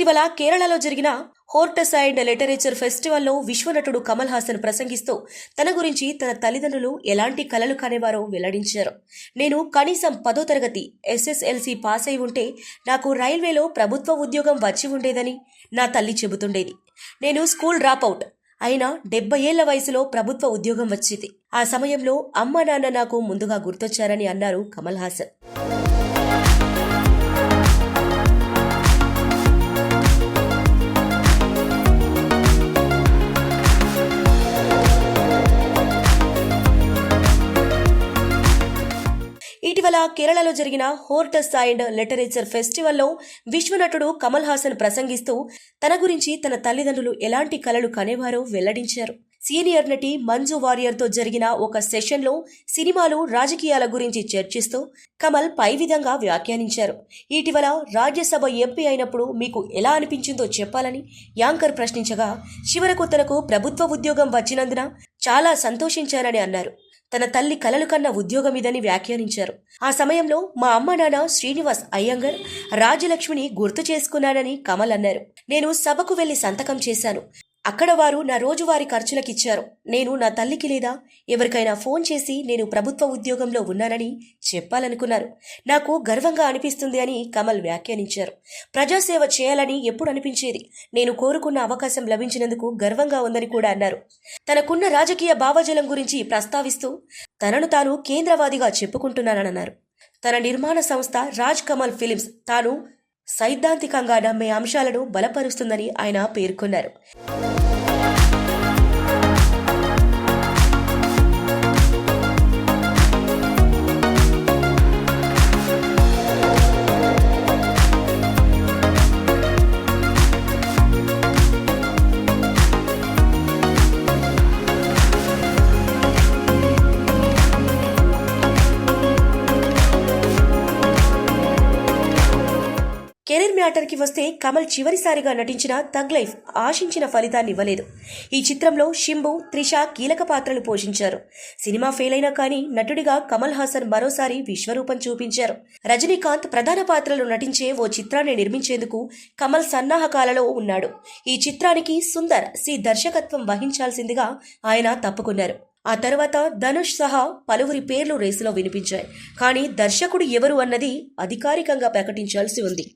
ఇటీవల కేరళలో జరిగిన హోర్టస్ అండ్ లిటరేచర్ ఫెస్టివల్లో విశ్వనటుడు కమల్ హాసన్ ప్రసంగిస్తూ తన గురించి తన తల్లిదండ్రులు ఎలాంటి కలలు కానివారో వెల్లడించారు. నేను కనీసం పదో తరగతి ఎస్ఎస్ఎల్సి పాస్ అయి ఉంటే నాకు రైల్వేలో ప్రభుత్వ ఉద్యోగం వచ్చి ఉండేదని నా తల్లి చెబుతుండేది. నేను స్కూల్ డ్రాప్ అవుట్. అయినా డెబ్బై ఏళ్ళ వయసులో ప్రభుత్వ ఉద్యోగం వచ్చింది. ఆ సమయంలో అమ్మ నాన్న నాకు ముందుగా గుర్తొచ్చారని అన్నారు కమల్ హాసన్. కేరళలో జరిగిన హోర్టస్ అండ్ లిటరేచర్ ఫెస్టివల్లో విశ్వనటుడు కమల్ హాసన్ ప్రసంగిస్తూ తన గురించి తన తల్లిదండ్రులు ఎలాంటి కలలు కనేవారో వెల్లడించారు. సీనియర్ నటి మంజు వారియర్తో జరిగిన ఒక సెషన్లో సినిమాలు రాజకీయాల గురించి చర్చిస్తూ కమల్ పై విధంగా వ్యాఖ్యానించారు. ఇటీవల రాజ్యసభ ఎంపీ అయినప్పుడు మీకు ఎలా అనిపించిందో చెప్పాలని యాంకర్ ప్రశ్నించగా చివరకు తనకు ప్రభుత్వ ఉద్యోగం వచ్చినందున చాలా సంతోషించారని అన్నారు. తన తల్లి కలలు కన్న ఉద్యోగం ఇదని వ్యాఖ్యానించారు. ఆ సమయంలో మా అమ్మ నాన్న శ్రీనివాస్ అయ్యంగర్ రాజలక్ష్మిని గుర్తు చేసుకున్నానని కమల్ అన్నారు. నేను సభకు వెళ్ళి సంతకం చేశాను. అక్కడ వారు నా రోజువారీ ఖర్చులకిచ్చారు నేను నా తల్లికి లేదా ఎవరికైనా ఫోన్ చేసి నేను ప్రభుత్వ ఉద్యోగంలో ఉన్నానని చెప్పాలనుకున్నారు. నాకు గర్వంగా అనిపిస్తుంది అని కమల్ వ్యాఖ్యానించారు. ప్రజాసేవ చేయాలని ఎప్పుడు అనిపించేది? నేను కోరుకున్న అవకాశం లభించినందుకు గర్వంగా ఉందని కూడా అన్నారు. తనకున్న రాజకీయ భావజలం గురించి ప్రస్తావిస్తూ తనను తాను కేంద్రవాదిగా చెప్పుకుంటున్నానన్నారు. తన నిర్మాణ సంస్థ రాజ్ కమల్ ఫిలిమ్స్ తాను సైద్ధాంతికంగా నమ్మే అంశాలను బలపరుస్తుందని ఆయన పేర్కొన్నారు. కెరీర్ మ్యాటర్కి వస్తే కమల్ చివరిసారిగా నటించిన తగ్ లైఫ్ ఆశించిన ఫలితాన్ని ఇవ్వలేదు. ఈ చిత్రంలో షింబు త్రిష కీలక పాత్రలు పోషించారు. సినిమా ఫెయిల్ అయినా కానీ నటుడిగా కమల్ హాసన్ మరోసారి విశ్వరూపం చూపించారు. రజనీకాంత్ ప్రధాన పాత్రలు నటించే ఓ చిత్రాన్ని నిర్మించేందుకు కమల్ సన్నాహకాలలో ఉన్నాడు. ఈ చిత్రానికి సుందర్ సి దర్శకత్వం వహించాల్సిందిగా ఆయన తప్పుకున్నారు. ఆ తర్వాత ధనుష్ సహా పలువురి పేర్లు రేసులో వినిపించాయి. కానీ దర్శకుడు ఎవరు అన్నది అధికారికంగా ప్రకటించాల్సి ఉంది.